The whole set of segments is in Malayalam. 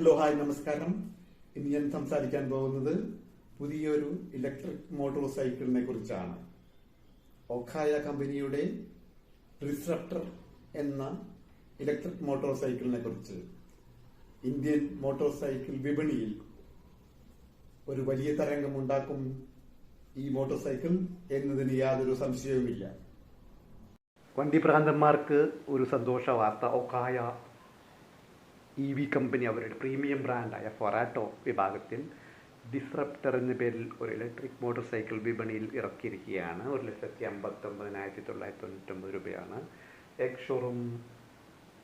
ഹലോ ഹായ് നമസ്കാരം. ഇന്ന് ഞാൻ സംസാരിക്കാൻ പോകുന്നത് പുതിയൊരു ഇലക്ട്രിക് മോട്ടോർ സൈക്കിളിനെ കുറിച്ചാണ്. ഒഖായ കമ്പനിയുടെ റിസപ്റ്റർ എന്ന ഇലക്ട്രിക് മോട്ടോർ സൈക്കിളിനെ കുറിച്ച്. ഇന്ത്യൻ മോട്ടോർ സൈക്കിൾ വിപണിയിൽ ഒരു വലിയ തരംഗം ഉണ്ടാക്കും ഈ മോട്ടോർ സൈക്കിൾ എന്നതിന് യാതൊരു സംശയവുമില്ല. വണ്ടി ഭ്രാന്തന്മാർക്ക് ഒരു സന്തോഷ വാർത്ത. ഒക്കായ ഇ വി കമ്പനി അവരുടെ പ്രീമിയം ബ്രാൻഡായ ഫൊറാറ്റോ വിഭാഗത്തിൽ ഡിസ്റപ്റ്റർ എന്ന പേരിൽ ഒരു ഇലക്ട്രിക് മോട്ടോർ സൈക്കിൾ വിപണിയിൽ ഇറക്കിയിരിക്കുകയാണ്. ഒരു ലക്ഷത്തി അമ്പത്തൊമ്പതിനായിരത്തി തൊള്ളായിരത്തി തൊണ്ണൂറ്റൊമ്പത് രൂപയാണ് എക് ഷോറൂം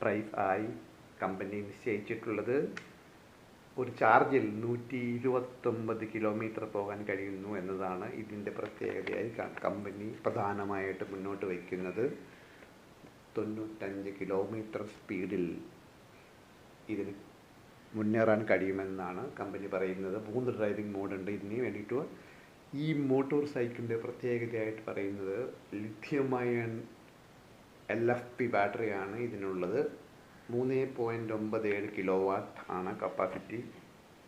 പ്രൈസ് ആയി കമ്പനി നിശ്ചയിച്ചിട്ടുള്ളത്. ഒരു ചാർജിൽ നൂറ്റി ഇരുപത്തൊമ്പത് കിലോമീറ്റർ പോകാൻ കഴിയുന്നു എന്നതാണ് ഇതിന്റെ പ്രത്യേകതയായി കമ്പനി പ്രധാനമായിട്ട് മുന്നോട്ട് വയ്ക്കുന്നത്. തൊണ്ണൂറ്റഞ്ച് കിലോമീറ്റർ സ്പീഡിൽ ഇതിന് മുന്നേറാൻ കഴിയുമെന്നാണ് കമ്പനി പറയുന്നത്. മൂന്ന് ഡ്രൈവിംഗ് മോഡുണ്ട് ഇതിന് വേണ്ടിയിട്ട് ഈ മോട്ടോർ സൈക്കിളിന്റെ പ്രത്യേകതയായിട്ട് പറയുന്നത് lithium iron L F P ബാറ്ററിയാണ് ഇതിനുള്ളത്. മൂന്ന് പോയിന്റ് ഒമ്പത് ഏഴ് കിലോ വാട്ട് ആണ് കപ്പാസിറ്റി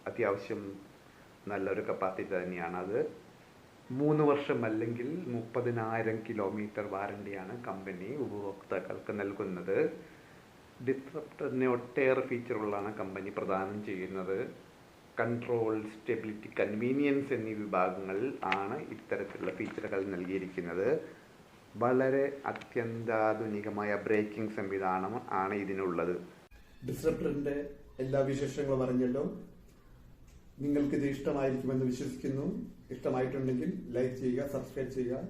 അത്യാവശ്യം നല്ലൊരു കപ്പാസിറ്റി തന്നെയാണ് അത്. മൂന്ന് വർഷം അല്ലെങ്കിൽ മുപ്പതിനായിരം കിലോമീറ്റർ വാറണ്ടിയാണ് കമ്പനി ഉപഭോക്താക്കൾക്ക് നൽകുന്നത്. ഡിസ്ട്രപ്റ്ററിന് ഒട്ടേറെ ഫീച്ചറുകളാണ് കമ്പനി പ്രദാനം ചെയ്യുന്നത്. കൺട്രോൾ സ്റ്റെബിലിറ്റി കൺവീനിയൻസ് എന്നീ വിഭാഗങ്ങളിൽ ആണ് ഇത്തരത്തിലുള്ള ഫീച്ചറുകൾ നൽകിയിരിക്കുന്നത്. വളരെ അത്യന്താധുനികമായ ബ്രേക്കിംഗ് സംവിധാനം ആണ് ഇതിനുള്ളത്. ഡിസ്റപ്റ്ററിന്റെ എല്ലാ വിശേഷങ്ങളും അറിഞ്ഞല്ലോ. നിങ്ങൾക്കിത് ഇഷ്ടമായിരിക്കുമെന്ന് വിശ്വസിക്കുന്നു. ഇഷ്ടമായിട്ടുണ്ടെങ്കിൽ ലൈക്ക് ചെയ്യുക സബ്സ്ക്രൈബ് ചെയ്യുക.